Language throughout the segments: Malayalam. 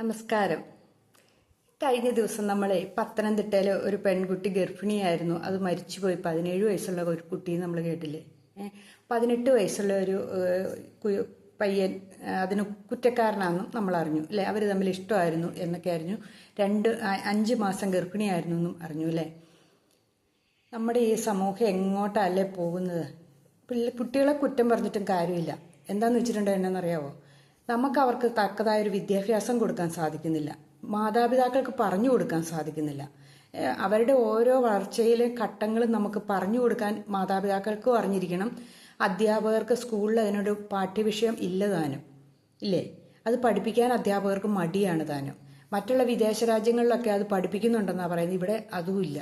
നമസ്കാരം. കഴിഞ്ഞ ദിവസം നമ്മളെ പത്തനംതിട്ടയിലെ ഒരു പെൺകുട്ടി ഗർഭിണിയായിരുന്നു. അത് മരിച്ചുപോയി. പതിനേഴ് വയസ്സുള്ള ഒരു കുട്ടി നമ്മൾ കേട്ടില്ലേ? പതിനെട്ട് വയസ്സുള്ള ഒരു പയ്യൻ അതിന് കുറ്റക്കാരനാണെന്നും നമ്മൾ അറിഞ്ഞു. അല്ലേ? അവർ തമ്മിൽ ഇഷ്ടമായിരുന്നു എന്നൊക്കെ അറിഞ്ഞു. രണ്ട് അഞ്ച് മാസം ഗർഭിണിയായിരുന്നു എന്നും അറിഞ്ഞു അല്ലേ? നമ്മുടെ ഈ സമൂഹം എങ്ങോട്ടല്ലേ പോകുന്നത്? കുട്ടികളെ കുറ്റം പറഞ്ഞിട്ടും കാര്യമില്ല. എന്താന്ന് വെച്ചിട്ടുണ്ടോ എന്നറിയാവോ? നമുക്ക് അവർക്ക് തക്കതായ ഒരു വിദ്യാഭ്യാസം കൊടുക്കാൻ സാധിക്കുന്നില്ല. മാതാപിതാക്കൾക്ക് പറഞ്ഞു കൊടുക്കാൻ സാധിക്കുന്നില്ല. അവരുടെ ഓരോ വളർച്ചയിലെ ഘട്ടങ്ങളും നമുക്ക് പറഞ്ഞു കൊടുക്കാൻ മാതാപിതാക്കൾക്കും അറിഞ്ഞിരിക്കണം. അധ്യാപകർക്ക് സ്കൂളിൽ അതിനൊരു പാഠ്യവിഷയം ഇല്ല താനും. ഇല്ലേ? അത് പഠിപ്പിക്കാൻ അധ്യാപകർക്ക് മടിയാണ് താനും. മറ്റുള്ള വിദേശ രാജ്യങ്ങളിലൊക്കെ അത് പഠിപ്പിക്കുന്നുണ്ടെന്നാണ് പറയുന്നത്. ഇവിടെ അതുമില്ല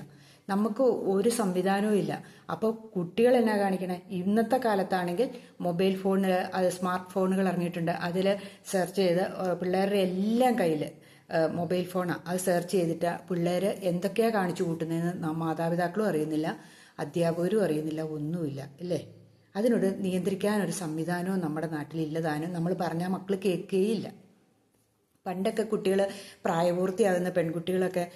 നമുക്ക് ഒരു സംവിധാനവും ഇല്ല. അപ്പോൾ കുട്ടികൾ എന്നാ കാണിക്കണേ? ഇന്നത്തെ കാലത്താണെങ്കിൽ മൊബൈൽ ഫോണിൽ അത് സ്മാർട്ട് ഫോണുകൾ ഇറങ്ങിയിട്ടുണ്ട്. അതിൽ സെർച്ച് ചെയ്ത് പിള്ളേരുടെ എല്ലാം കയ്യിൽ മൊബൈൽ ഫോണാണ് അത് സെർച്ച് ചെയ്തിട്ട് പിള്ളേർ എന്തൊക്കെയാണ് കാണിച്ചു കൂട്ടുന്നതെന്ന് മാതാപിതാക്കളും അറിയുന്നില്ല. അധ്യാപകരും അറിയുന്നില്ല. ഒന്നുമില്ല. അല്ലേ അതിനോട് നിയന്ത്രിക്കാനൊരു സംവിധാനവും നമ്മുടെ നാട്ടിലില്ലതാനും നമ്മൾ പറഞ്ഞാൽ മക്കൾ കേൾക്കുകയില്ല പണ്ടൊക്കെ കുട്ടികൾ പ്രായപൂർത്തിയാകുന്ന പെൺകുട്ടികളൊക്കെ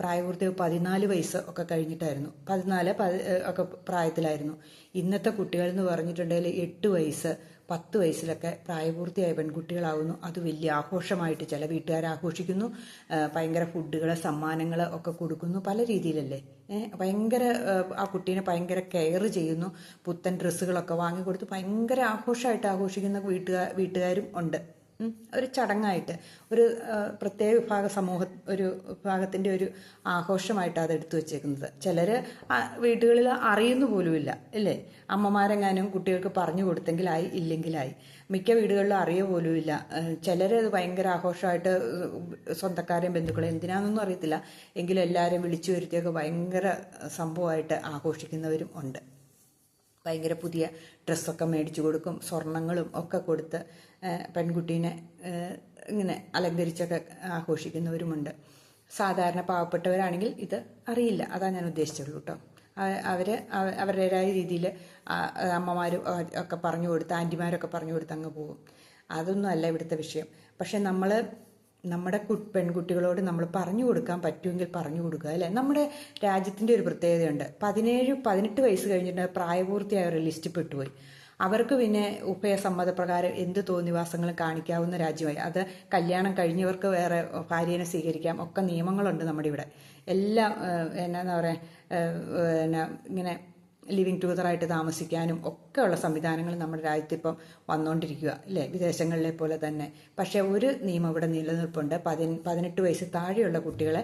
പ്രായപൂർത്തി പതിനാല് വയസ്സ് ഒക്കെ കഴിഞ്ഞിട്ടായിരുന്നു. പതിനാല് പതി ഒക്കെ പ്രായത്തിലായിരുന്നു. ഇന്നത്തെ കുട്ടികൾ എന്ന് പറഞ്ഞിട്ടുണ്ടെങ്കിൽ എട്ട് വയസ്സ് പത്ത് വയസ്സിലൊക്കെ പ്രായപൂർത്തിയായ പെൺകുട്ടികളാവുന്നു. അത് വലിയ ആഘോഷമായിട്ട് ചില വീട്ടുകാർ ആഘോഷിക്കുന്നു. ഭയങ്കര ഫുഡുകൾ സമ്മാനങ്ങൾ ഒക്കെ കൊടുക്കുന്നു. പല രീതിയിലല്ലേ? ഭയങ്കര ആ, കുട്ടീനെ ഭയങ്കര കെയർ ചെയ്യുന്നു. പുത്തൻ ഡ്രസ്സുകളൊക്കെ വാങ്ങിക്കൊടുത്ത് ഭയങ്കര ആഘോഷമായിട്ട് ആഘോഷിക്കുന്ന വീട്ടുകാർ വീട്ടുകാരും ഉണ്ട്. ഒരു ചടങ്ങായിട്ട് ഒരു പ്രത്യേക വിഭാഗ സമൂഹ ഒരു വിഭാഗത്തിന്റെ ഒരു ആഘോഷമായിട്ട് അത് എടുത്തു വെച്ചേക്കുന്നത്. ചിലർ വീടുകളിൽ അറിയുന്നു പോലുമില്ല അല്ലേ അമ്മമാരെങ്ങാനും കുട്ടികൾക്ക് പറഞ്ഞു കൊടുത്തെങ്കിലായി ഇല്ലെങ്കിലായി. മിക്ക വീടുകളിലും അറിയ പോലുമില്ല. ചിലർ അത് ഭയങ്കര ആഘോഷമായിട്ട് സ്വന്തക്കാരെയും ബന്ധുക്കളെയും എന്തിനാണെന്നൊന്നും അറിയത്തില്ല. എങ്കിലും എല്ലാവരെയും വിളിച്ചു വരുത്തിയൊക്കെ ഭയങ്കര സംഭവമായിട്ട് ആഘോഷിക്കുന്നവരും ഉണ്ട്. ഭയങ്കര പുതിയ ഡ്രസ്സൊക്കെ മേടിച്ചു കൊടുക്കും സ്വർണങ്ങളും ഒക്കെ കൊടുത്ത് പെൺകുട്ടീനെ ഇങ്ങനെ അലങ്കരിച്ചൊക്കെ ആഘോഷിക്കുന്നവരുമുണ്ട്. സാധാരണ പാവപ്പെട്ടവരാണെങ്കിൽ ഇത് അറിയില്ല. അതാണ് ഞാൻ ഉദ്ദേശിച്ചുള്ളൂ കേട്ടോ അവർ അവരുടേതായ രീതിയിൽ അമ്മമാരും ഒക്കെ പറഞ്ഞു കൊടുത്ത് ആന്റിമാരൊക്കെ പറഞ്ഞു കൊടുത്ത് അങ്ങ് പോകും. അതൊന്നും അല്ല ഇവിടുത്തെ വിഷയം. പക്ഷെ നമ്മൾ നമ്മുടെ പെൺകുട്ടികളോട് നമ്മൾ പറഞ്ഞു കൊടുക്കാൻ പറ്റുമെങ്കിൽ പറഞ്ഞു കൊടുക്കുക അല്ലേ? നമ്മുടെ രാജ്യത്തിന്റെ ഒരു പ്രത്യേകതയുണ്ട്. പതിനേഴ് പതിനെട്ട് വയസ്സ് കഴിഞ്ഞിട്ട് പ്രായപൂർത്തിയായ ഒരു ലിസ്റ്റ് പെട്ടുപോയി. അവർക്ക് പിന്നെ ഉഭയസമ്മതപ്രകാരം എന്ത് തോന്നിവാസങ്ങളും കാണിക്കാവുന്ന രാജ്യമായി. അത് കല്യാണം കഴിഞ്ഞവർക്ക് വേറെ ഭാര്യനെ സ്വീകരിക്കാം. ഒക്കെ നിയമങ്ങളുണ്ട് നമ്മുടെ ഇവിടെ. എല്ലാം എന്നാ പറയുക എന്നാ ഇങ്ങനെ ലിവിങ് ടുഗദറായിട്ട് താമസിക്കാനും ഒക്കെയുള്ള സംവിധാനങ്ങൾ നമ്മുടെ രാജ്യത്ത് ഇപ്പം വന്നുകൊണ്ടിരിക്കുക അല്ലേ വിദേശങ്ങളിലെ പോലെ തന്നെ. പക്ഷേ ഒരു നിയമം ഇവിടെ നിലനിൽപ്പുണ്ട്. പതി പതിനെട്ട് വയസ്സ് താഴെയുള്ള കുട്ടികളെ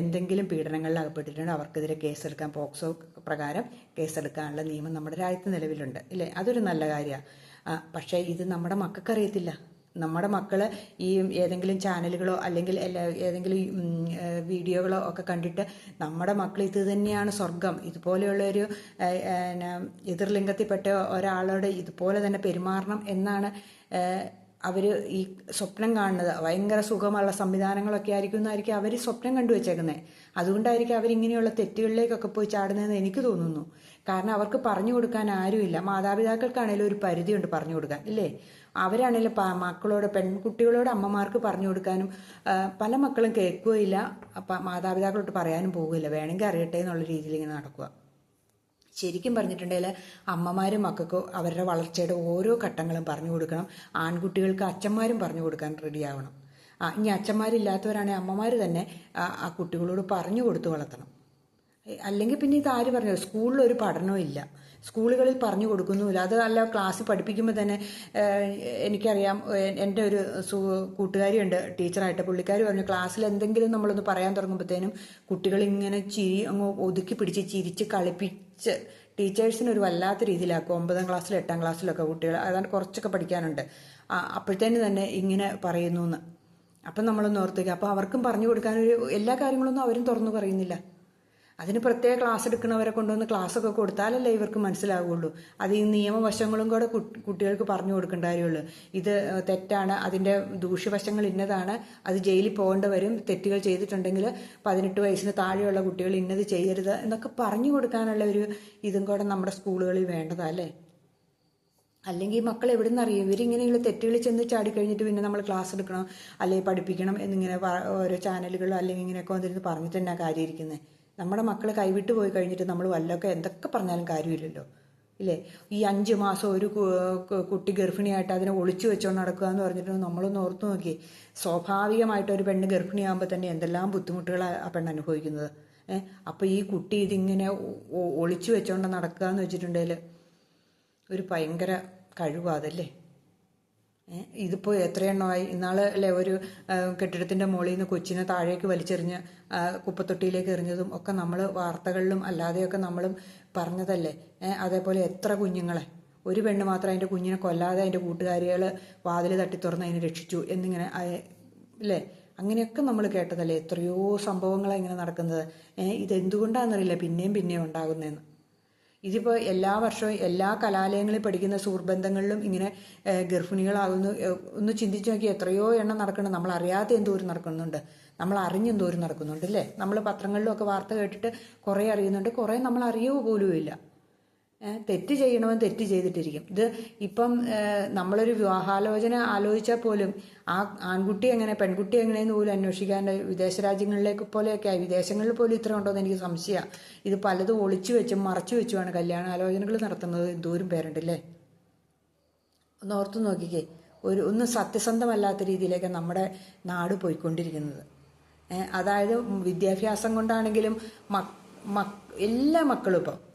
എന്തെങ്കിലും പീഡനങ്ങളിൽ അകപ്പെട്ടിട്ടുണ്ട് അവർക്കെതിരെ കേസെടുക്കാൻ പോക്സോ പ്രകാരം കേസെടുക്കാനുള്ള നിയമം നമ്മുടെ രാജ്യത്ത് നിലവിലുണ്ട് ഇല്ലേ? അതൊരു നല്ല കാര്യമാണ് പക്ഷേ ഇത് നമ്മുടെ മക്കൾക്കറിയത്തില്ല. നമ്മുടെ മക്കൾ ഈ ഏതെങ്കിലും ചാനലുകളോ അല്ലെങ്കിൽ എല്ലാ ഏതെങ്കിലും വീഡിയോകളോ ഒക്കെ കണ്ടിട്ട് നമ്മുടെ മക്കൾ ഇത് തന്നെയാണ് സ്വർഗം ഇതുപോലെയുള്ള ഒരു എതിർലിംഗത്തിൽപ്പെട്ട ഒരാളോട് ഇതുപോലെ തന്നെ പെരുമാറണം എന്നാണ് അവർ ഈ സ്വപ്നം കാണുന്നത്. ഭയങ്കര സുഖമുള്ള സംവിധാനങ്ങളൊക്കെ ആയിരിക്കും എന്നായിരിക്കും അവർ സ്വപ്നം കണ്ടു വെച്ചേക്കുന്നത് അതുകൊണ്ടായിരിക്കും അവരിങ്ങനെയുള്ള തെറ്റുകളിലേക്കൊക്കെ പോയി ചാടുന്നതെന്ന് എനിക്ക് തോന്നുന്നു. കാരണം അവർക്ക് പറഞ്ഞു കൊടുക്കാൻ ആരുമില്ല. മാതാപിതാക്കൾക്കാണേലും ഒരു പരിധിയുണ്ട് പറഞ്ഞു കൊടുക്കാൻ ഇല്ലേ? അവരാണേലും പ- മക്കളോട് പെൺകുട്ടികളോട് അമ്മമാർക്ക് പറഞ്ഞു കൊടുക്കാനും പല മക്കളും കേൾക്കുകയില്ല. മാതാപിതാക്കളോട്ട് പറയാനും പോകില്ല വേണമെങ്കിൽ അറിയട്ടെ എന്നുള്ള രീതിയിൽ ഇങ്ങനെ നടക്കുക. ശരിക്കും പറഞ്ഞിട്ടുണ്ടെങ്കിൽ അമ്മമാരും മക്കൾക്ക് അവരുടെ വളർച്ചയുടെ ഓരോ ഘട്ടങ്ങളും പറഞ്ഞു കൊടുക്കണം. ആൺകുട്ടികൾക്ക് അച്ഛന്മാരും പറഞ്ഞു കൊടുക്കാൻ റെഡിയാവണം. ഇനി അച്ഛന്മാരില്ലാത്തവരാണെങ്കിൽ അമ്മമാർ തന്നെ ആ കുട്ടികളോട് പറഞ്ഞു കൊടുത്ത് വളർത്തണം. അല്ലെങ്കിൽ പിന്നെ ഇത് ആര് പറഞ്ഞു സ്കൂളിൽ ഒരു പഠനവും ഇല്ല. സ്കൂളുകളിൽ പറഞ്ഞു കൊടുക്കുന്നുമില്ല. അത് അല്ല ക്ലാസ്സിൽ പഠിപ്പിക്കുമ്പോൾ തന്നെ എനിക്കറിയാം എന്റെ ഒരു കൂട്ടുകാരിയുണ്ട് ടീച്ചറായിട്ട് പുള്ളിക്കാർ പറഞ്ഞു ക്ലാസ്സിൽ എന്തെങ്കിലും നമ്മളൊന്ന് പറയാൻ തുടങ്ങുമ്പോഴത്തേനും കുട്ടികൾ ഇങ്ങനെ ചിരി അങ്ങ് ഒതുക്കി പിടിച്ച് ചിരിച്ച് കളിപ്പിച്ച് ടീച്ചേഴ്സിന് ഒരു വല്ലാത്ത രീതിയിലാക്കും. ഒമ്പതാം ക്ലാസ്സിലും എട്ടാം ക്ലാസ്സിലൊക്കെ കുട്ടികൾ അതാണ് കുറച്ചൊക്കെ പഠിക്കാനുണ്ട്. അപ്പോഴത്തേന് തന്നെ ഇങ്ങനെ പറയുന്നു എന്ന് അപ്പം നമ്മളൊന്ന് ഓർത്തേക്ക് അപ്പോൾ അവർക്കും പറഞ്ഞു കൊടുക്കാനൊരു എല്ലാ കാര്യങ്ങളൊന്നും അവരും തുറന്നു പറയുന്നില്ല. അതിന് പ്രത്യേക ക്ലാസ് എടുക്കുന്നവരെ കൊണ്ടുവന്ന് ക്ലാസ്സൊക്കെ കൊടുത്താലല്ലേ ഇവർക്ക് മനസ്സിലാവുള്ളൂ. അത് ഈ നിയമവശങ്ങളും കൂടെ കുട്ടികൾക്ക് പറഞ്ഞു കൊടുക്കേണ്ട കാര്യമുള്ളൂ. ഇത് തെറ്റാണ്. അതിന്റെ ദൂഷ്യവശങ്ങൾ ഇന്നതാണ്. അത് ജയിലിൽ പോകേണ്ട വരും. തെറ്റുകൾ ചെയ്തിട്ടുണ്ടെങ്കിൽ പതിനെട്ട് വയസ്സിന് താഴെയുള്ള കുട്ടികൾ ഇന്നത് ചെയ്യരുത് എന്നൊക്കെ പറഞ്ഞു കൊടുക്കാനുള്ള ഒരു ഇതും കൂടെ നമ്മുടെ സ്കൂളുകളിൽ വേണ്ടതല്ലേ അല്ലെങ്കിൽ മക്കൾ എവിടെ നിന്ന് അറിയും? ഇവരിങ്ങനെയുള്ള തെറ്റുകൾ ചെന്ന് ചാടിക്കഴിഞ്ഞിട്ട് പിന്നെ നമ്മൾ ക്ലാസ് എടുക്കണം അല്ലെങ്കിൽ പഠിപ്പിക്കണം എന്നിങ്ങനെ ഓരോ ചാനലുകളോ അല്ലെങ്കിൽ ഇങ്ങനെയൊക്കെ വന്നിരുന്ന് പറഞ്ഞിട്ട് തന്നെ കാര്യം ഇരിക്കുന്നത് നമ്മുടെ മക്കൾ കൈവിട്ട് പോയി കഴിഞ്ഞിട്ട് നമ്മൾ വല്ലതൊക്കെ എന്തൊക്കെ പറഞ്ഞാലും കാര്യമില്ലല്ലോ. ഇല്ലേ? ഈ അഞ്ച് മാസം ഒരു കുട്ടി ഗർഭിണിയായിട്ട് അതിനെ ഒളിച്ചു വെച്ചോണ്ട് നടക്കുക എന്ന് പറഞ്ഞിട്ട് നമ്മളൊന്ന് ഓർത്തു നോക്കി സ്വാഭാവികമായിട്ട് ഒരു പെണ്ണ് ഗർഭിണിയാകുമ്പോൾ തന്നെ എന്തെല്ലാം ബുദ്ധിമുട്ടുകളാണ് ആ പെണ്ണ് അനുഭവിക്കുന്നത്. ഏഹ് അപ്പോൾ ഈ കുട്ടി ഇതിങ്ങനെ ഒളിച്ചു വെച്ചോണ്ട് നടക്കുക എന്ന് വെച്ചിട്ടുണ്ടെങ്കിൽ ഒരു ഭയങ്കര കഴിവാ അതല്ലേ ഏ, ഇതിപ്പോ എത്രയെണ്ണമായി? ഇന്നാളെ അല്ലേ ഒരു കെട്ടിടത്തിന്റെ മുകളിൽ നിന്ന് കൊച്ചിനെ താഴേക്ക് വലിച്ചെറിഞ്ഞ് കുപ്പത്തൊട്ടിയിലേക്ക് എറിഞ്ഞതും ഒക്കെ നമ്മൾ വാർത്തകളിലും അല്ലാതെയൊക്കെ നമ്മളും പറഞ്ഞതല്ലേ? അതേപോലെ എത്ര കുഞ്ഞുങ്ങളെ? ഒരു പെണ്ണ് മാത്രം അതിന്റെ കുഞ്ഞിനെ കൊല്ലാതെ അതിന്റെ കൂട്ടുകാരികൾ വാതിൽ തട്ടി തുറന്ന് അതിനെ രക്ഷിച്ചു എന്നിങ്ങനെ അല്ലേ? അങ്ങനെയൊക്കെ നമ്മൾ കേട്ടതല്ലേ? എത്രയോ സംഭവങ്ങളാണ് ഇങ്ങനെ നടക്കുന്നത്. ഇതെന്തുകൊണ്ടാണെന്നറിയില്ല പിന്നെയും പിന്നെയും ഉണ്ടാകുന്നതെന്ന് ഇതിപ്പോൾ എല്ലാ വർഷവും എല്ലാ കലാലയങ്ങളിൽ പഠിക്കുന്ന സുഹൃബന്ധങ്ങളിലും ഇങ്ങനെ ഗർഭിണികളാകുന്നു ഒന്ന് ചിന്തിച്ചു നോക്കി എത്രയോ എണ്ണം നടക്കണം നമ്മൾ അറിയാതെ എന്തോരം നടക്കുന്നുണ്ട്. നമ്മൾ അറിഞ്ഞെന്തോരം നടക്കുന്നുണ്ട് അല്ലേ? നമ്മൾ പത്രങ്ങളിലും ഒക്കെ വാർത്ത കേട്ടിട്ട് കുറേ അറിയുന്നുണ്ട്. കുറേ നമ്മൾ അറിയുക പോലുമില്ല. ഏഹ്, തെറ്റ് ചെയ്യണവൻ തെറ്റ് ചെയ്തിട്ടിരിക്കും. ഇത് ഇപ്പം നമ്മളൊരു വിവാഹാലോചന ആലോചിച്ചാൽ പോലും ആ ആൺകുട്ടി എങ്ങനെ പെൺകുട്ടി എങ്ങനെയെന്ന് പോലും അന്വേഷിക്കാൻ വിദേശ രാജ്യങ്ങളിലേക്ക് പോലെയൊക്കെ വിദേശങ്ങളിൽ പോലും ഇത്ര ഉണ്ടോ എന്ന് എനിക്ക് സംശയമാണ് ഇത് പലതും ഒളിച്ചു വെച്ചും മറച്ചു വെച്ചുമാണ് കല്യാണ ആലോചനകൾ നടത്തുന്നത്. എന്തോരും പേരുണ്ടല്ലേ? ഒന്ന് ഓർത്തു നോക്കിക്കേ. ഒരു ഒന്നും സത്യസന്ധമല്ലാത്ത രീതിയിലേക്ക് നമ്മുടെ നാട് പോയിക്കൊണ്ടിരിക്കുന്നത്. അതായത് വിദ്യാഭ്യാസം കൊണ്ടാണെങ്കിലും മക് എല്ലാ മക്കളും ഇപ്പം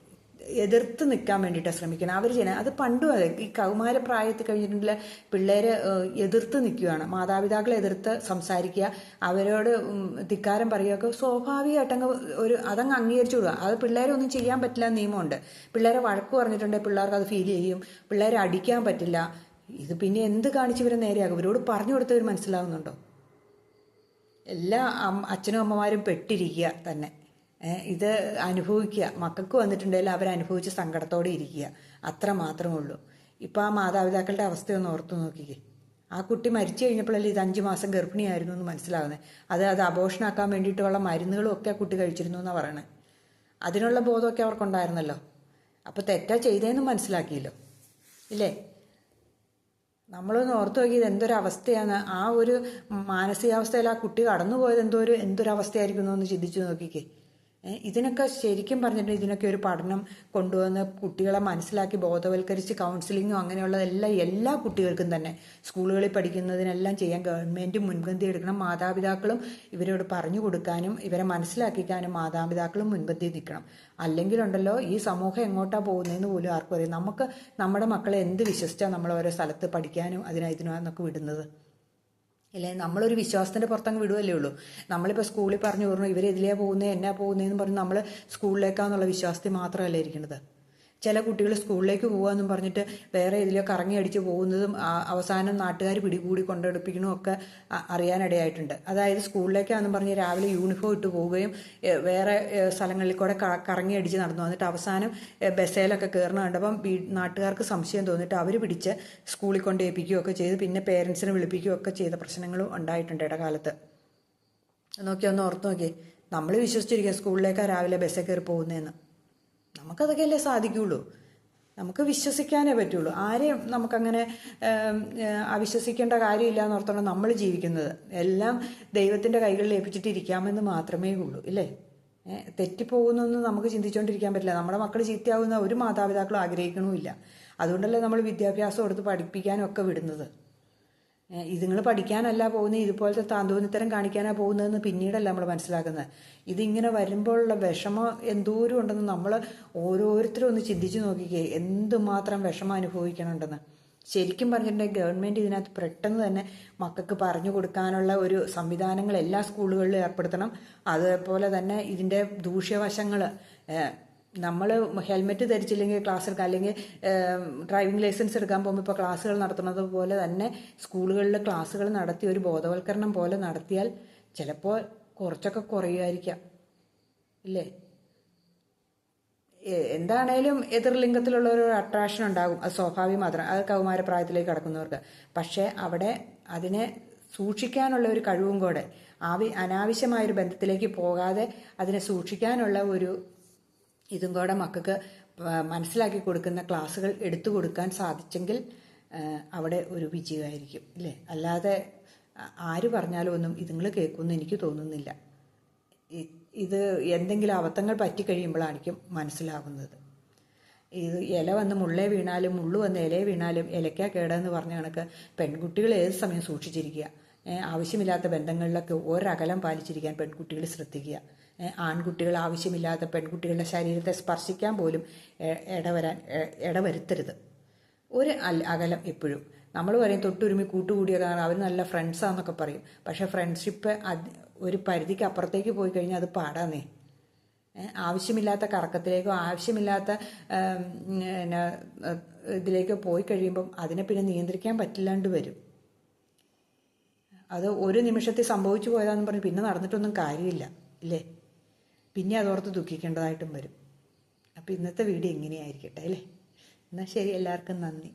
എതിർത്ത് നിൽക്കാൻ വേണ്ടിയിട്ടാണ് ശ്രമിക്കണം അവർ ചെയ്യണം. അത് പണ്ടും അതെ ഈ കൗമാര പ്രായത്തിൽ കഴിഞ്ഞിട്ടുള്ള പിള്ളേരെ എതിർത്ത് നിൽക്കുകയാണ്. മാതാപിതാക്കളെ എതിർത്ത് സംസാരിക്കുക അവരോട് ധിക്കാരം പറയുകയൊക്കെ സ്വാഭാവികമായിട്ടങ്ങ് ഒരു അതങ്ങ് അംഗീകരിച്ചു വിടുക അത് പിള്ളേരെ ഒന്നും ചെയ്യാൻ പറ്റില്ല നിയമമുണ്ട്. പിള്ളേരെ വഴക്ക് പറഞ്ഞിട്ടുണ്ടെങ്കിൽ പിള്ളേർക്ക് അത് ഫീൽ ചെയ്യും. പിള്ളേരെ അടിക്കാൻ പറ്റില്ല. ഇത് പിന്നെ എന്ത് കാണിച്ച് ഇവരെ നേരെയാകും ഇവരോട് പറഞ്ഞു കൊടുത്തവർ മനസ്സിലാവുന്നുണ്ടോ? എല്ലാ അച്ഛനും അമ്മമാരും പെട്ടിരിക്കുക തന്നെ. ഇത് അനുഭവിക്കുക. മക്കൾക്ക് വന്നിട്ടുണ്ടെങ്കിൽ അവരനുഭവിച്ച് സങ്കടത്തോടെ ഇരിക്കുക. അത്ര മാത്രമേ ഉള്ളൂ. ഇപ്പം ആ മാതാപിതാക്കളുടെ അവസ്ഥയൊന്ന് ഓർത്തു നോക്കിക്കേ. ആ കുട്ടി മരിച്ചു കഴിഞ്ഞപ്പോഴല്ലേ ഇത് അഞ്ച് മാസം ഗർഭിണിയായിരുന്നു എന്ന് മനസ്സിലാവുന്നത് അത് അത് അബോഷനാക്കാൻ വേണ്ടിയിട്ടുള്ള മരുന്നുകളും ഒക്കെ ആ കുട്ടി കഴിച്ചിരുന്നു എന്നാണ് പറയണത് അതിനുള്ള ബോധമൊക്കെ അവർക്കുണ്ടായിരുന്നല്ലോ. അപ്പോൾ തെറ്റാ ചെയ്തതെന്ന് മനസ്സിലാക്കിയല്ലോ. ഇല്ലേ? നമ്മളൊന്ന് ഓർത്തു നോക്കിയത് എന്തൊരവസ്ഥയാണ് ആ ഒരു മാനസികാവസ്ഥയിൽ ആ കുട്ടി കടന്നുപോയത് എന്തോ ഒരു എന്തൊരവസ്ഥയായിരിക്കുന്നു എന്ന് ചിന്തിച്ചു നോക്കിക്കേ. ഇതിനൊക്കെ ശരിക്കും പറഞ്ഞിട്ട് ഇതിനൊക്കെ ഒരു പഠനം കൊണ്ടുവന്ന് കുട്ടികളെ മനസ്സിലാക്കി ബോധവൽക്കരിച്ച് കൗൺസിലിങ്ങും അങ്ങനെയുള്ളതെല്ലാം എല്ലാ കുട്ടികൾക്കും തന്നെ. സ്കൂളുകളിൽ പഠിക്കുന്നതിനെല്ലാം ചെയ്യാൻ ഗവൺമെന്റ് മുൻപന്തി എടുക്കണം. മാതാപിതാക്കളും ഇവരോട് പറഞ്ഞു കൊടുക്കാനും ഇവരെ മനസ്സിലാക്കിക്കാനും മാതാപിതാക്കളും മുൻപന്തി നിൽക്കണം. അല്ലെങ്കിലുണ്ടല്ലോ ഈ സമൂഹം എങ്ങോട്ടാണ് പോകുന്നതെന്ന് പോലും ആർക്കും അറിയാം നമുക്ക് നമ്മുടെ മക്കളെ എന്ത് വിശ്വസിച്ചാൽ നമ്മൾ ഓരോ സ്ഥലത്ത് പഠിക്കാനും അതിനാ എന്നൊക്കെ വിടുന്നത്? അല്ലേ? നമ്മളൊരു വിശ്വാസത്തിന്റെ പുറത്തങ്ങ് വിടുവല്ലേ ഉള്ളൂ. നമ്മളിപ്പോൾ സ്കൂളിൽ പറഞ്ഞു പറഞ്ഞു ഇവരെതിലെയാണ് പോകുന്നത് എന്നാ പോകുന്നതെന്ന് പറഞ്ഞ് നമ്മൾ സ്കൂളിലേക്കാന്നുള്ള വിശ്വാസത്തിൽ മാത്രമല്ലേ ഇരിക്കുന്നത്? ചില കുട്ടികൾ സ്കൂളിലേക്ക് പോകാമെന്നും പറഞ്ഞിട്ട് വേറെ ഇതിലൊക്കെ കറങ്ങി അടിച്ച് പോകുന്നതും അവസാനം നാട്ടുകാർ പിടികൂടി കൊണ്ടെടുപ്പിക്കണതും ഒക്കെ അറിയാനിടയായിട്ടുണ്ട്. അതായത് സ്കൂളിലേക്കാണെന്നും പറഞ്ഞ് രാവിലെ യൂണിഫോം ഇട്ട് പോവുകയും വേറെ സ്ഥലങ്ങളിൽ കൂടെ കറങ്ങി അടിച്ച് നടന്നു. വന്നിട്ട് അവസാനം ബസ്സേലൊക്കെ കയറണം കണ്ടപ്പം നാട്ടുകാർക്ക് സംശയം തോന്നിയിട്ട് അവർ പിടിച്ച് സ്കൂളിൽ കൊണ്ട് ഏൽപ്പിക്കുകയൊക്കെ ചെയ്ത്. പിന്നെ പേരൻസിനെ വിളിപ്പിക്കുകയൊക്കെ ചെയ്ത പ്രശ്നങ്ങളും ഉണ്ടായിട്ടുണ്ട് ഇടകാലത്ത്. നോക്കി ഒന്ന് ഓർത്ത് നോക്കി നമ്മൾ വിശ്വസിച്ചിരിക്കുക സ്കൂളിലേക്കാണ് രാവിലെ ബസ്സിൽ കയറി പോകുന്നതെന്ന് നമുക്കതൊക്കെയല്ലേ സാധിക്കുള്ളൂ? നമുക്ക് വിശ്വസിക്കാനേ പറ്റുള്ളൂ. ആരെയും നമുക്കങ്ങനെ അവിശ്വസിക്കേണ്ട കാര്യമില്ല എന്ന് ഓർത്താണ് നമ്മൾ ജീവിക്കുന്നത്. എല്ലാം ദൈവത്തിന്റെ കൈകളിൽ ഏൽപ്പിച്ചിട്ട് ഇരിക്കാമെന്ന് മാത്രമേ ഉള്ളൂ ഇല്ലേ? തെറ്റിപ്പോകുന്നൊന്നും നമുക്ക് ചിന്തിച്ചുകൊണ്ടിരിക്കാൻ പറ്റില്ല. നമ്മുടെ മക്കൾ ചീത്തയാവുന്ന ഒരു മാതാപിതാക്കളും ആഗ്രഹിക്കണമില്ല. അതുകൊണ്ടല്ലേ നമ്മൾ വിദ്യാഭ്യാസം കൊടുത്ത് പഠിപ്പിക്കാനൊക്കെ വിടുന്നത്. ഇതുങ്ങൾ പഠിക്കാനല്ല പോകുന്നത് ഇതുപോലത്തെ താന്തോന്നിത്തരം കാണിക്കാനാണ് പോകുന്നതെന്ന് പിന്നീടല്ല നമ്മൾ മനസ്സിലാക്കുന്നത് ഇതിങ്ങനെ വരുമ്പോഴുള്ള വിഷമം എന്തോരം ഉണ്ടെന്ന് നമ്മൾ ഓരോരുത്തരും ഒന്ന് ചിന്തിച്ചു നോക്കിക്കേ എന്തുമാത്രം വിഷമം അനുഭവിക്കണുണ്ടെന്ന്. ശരിക്കും പറഞ്ഞിട്ടുണ്ടെങ്കിൽ ഗവൺമെന്റ് ഇതിനകത്ത് പെട്ടെന്ന് തന്നെ മക്കൾക്ക് പറഞ്ഞു കൊടുക്കാനുള്ള ഒരു സംവിധാനങ്ങൾ എല്ലാ സ്കൂളുകളിലും ഏർപ്പെടുത്തണം. അതേപോലെ തന്നെ ഇതിന്റെ ദൂഷ്യവശങ്ങൾ നമ്മൾ ഹെൽമെറ്റ് ധരിച്ചില്ലെങ്കിൽ ക്ലാസ് എടുക്കാം അല്ലെങ്കിൽ ഡ്രൈവിംഗ് ലൈസൻസ് എടുക്കാൻ പോകുമ്പോൾ ഇപ്പോൾ ക്ലാസ്സുകൾ നടത്തുന്നത് പോലെ തന്നെ സ്കൂളുകളിൽ ക്ലാസ്സുകൾ നടത്തി ഒരു ബോധവൽക്കരണം പോലെ നടത്തിയാൽ ചിലപ്പോൾ കുറച്ചൊക്കെ കുറയുമായിരിക്കാം. ഇല്ലേ? എന്താണേലും എതിർലിംഗത്തിലുള്ള ഒരു അട്രാക്ഷൻ ഉണ്ടാകും. അത് സ്വാഭാവികം മാത്രം. അത് കൗമാരപ്രായത്തിലേക്ക് കടക്കുന്നവർക്ക്. പക്ഷേ അവിടെ അതിനെ സൂക്ഷിക്കാനുള്ള ഒരു കഴിവും കൂടെ ആവി അനാവശ്യമായൊരു ബന്ധത്തിലേക്ക് പോകാതെ അതിനെ സൂക്ഷിക്കാനുള്ള ഒരു ഇതും കൂടെ മക്കൾക്ക് മനസ്സിലാക്കി കൊടുക്കുന്ന ക്ലാസ്സുകൾ എടുത്തു കൊടുക്കാൻ സാധിച്ചെങ്കിൽ അവിടെ ഒരു വിജയമായിരിക്കും ഇല്ലേ? അല്ലാതെ ആര് പറഞ്ഞാലും ഒന്നും ഇതുങ്ങൾ കേൾക്കുമെന്ന് എനിക്ക് തോന്നുന്നില്ല. ഇത് എന്തെങ്കിലും അബദ്ധങ്ങൾ പറ്റിക്കഴിയുമ്പോഴായിരിക്കും മനസ്സിലാകുന്നത് ഇത് ഇല വന്ന് മുള്ളേ വീണാലും മുള്ളു വന്ന് ഇലയെ വീണാലും ഇലയ്ക്കാ കേടെന്ന് പറഞ്ഞ കണക്ക് പെൺകുട്ടികൾ ഏത് സമയം സൂക്ഷിച്ചിരിക്കുക? ആവശ്യമില്ലാത്ത ബന്ധങ്ങളിലൊക്കെ ഒരകലം പാലിച്ചിരിക്കാൻ പെൺകുട്ടികൾ ശ്രദ്ധിക്കുക. ആൺകുട്ടികൾ ആവശ്യമില്ലാത്ത പെൺകുട്ടികളുടെ ശരീരത്തെ സ്പർശിക്കാൻ പോലും ഇടവരാൻ ഇടവരുത്തരുത്. ഒരു അകലം എപ്പോഴും. നമ്മൾ പറയും തൊട്ടുരുമി കൂട്ടുകൂടിയതാണ് അവർ നല്ല ഫ്രണ്ട്സാന്നൊക്കെ പറയും. പക്ഷേ ഫ്രണ്ട്ഷിപ്പ് അത് ഒരു പരിധിക്ക് അപ്പുറത്തേക്ക് പോയി കഴിഞ്ഞാൽ അത് പാടാന്നേ. ആവശ്യമില്ലാത്ത കറക്കത്തിലേക്കോ ആവശ്യമില്ലാത്ത പിന്നെ, ഇതിലേക്കോ പോയി കഴിയുമ്പം അതിനെ പിന്നെ നിയന്ത്രിക്കാൻ പറ്റില്ലാണ്ട് വരും. അത് ഒരു നിമിഷത്തിൽ സംഭവിച്ചു പോയതാന്ന് പറഞ്ഞ് പിന്നെ നടന്നിട്ടൊന്നും കാര്യമില്ല ഇല്ലേ? പിന്നെ അതോർത്ത് ദുഃഖിക്കേണ്ടതായിട്ടും വരും. അപ്പം ഇന്നത്തെ വീഡിയോ ഇങ്ങനെയായിരിക്കട്ടെ അല്ലേ? എന്നാൽ ശരി എല്ലാവർക്കും നന്ദി.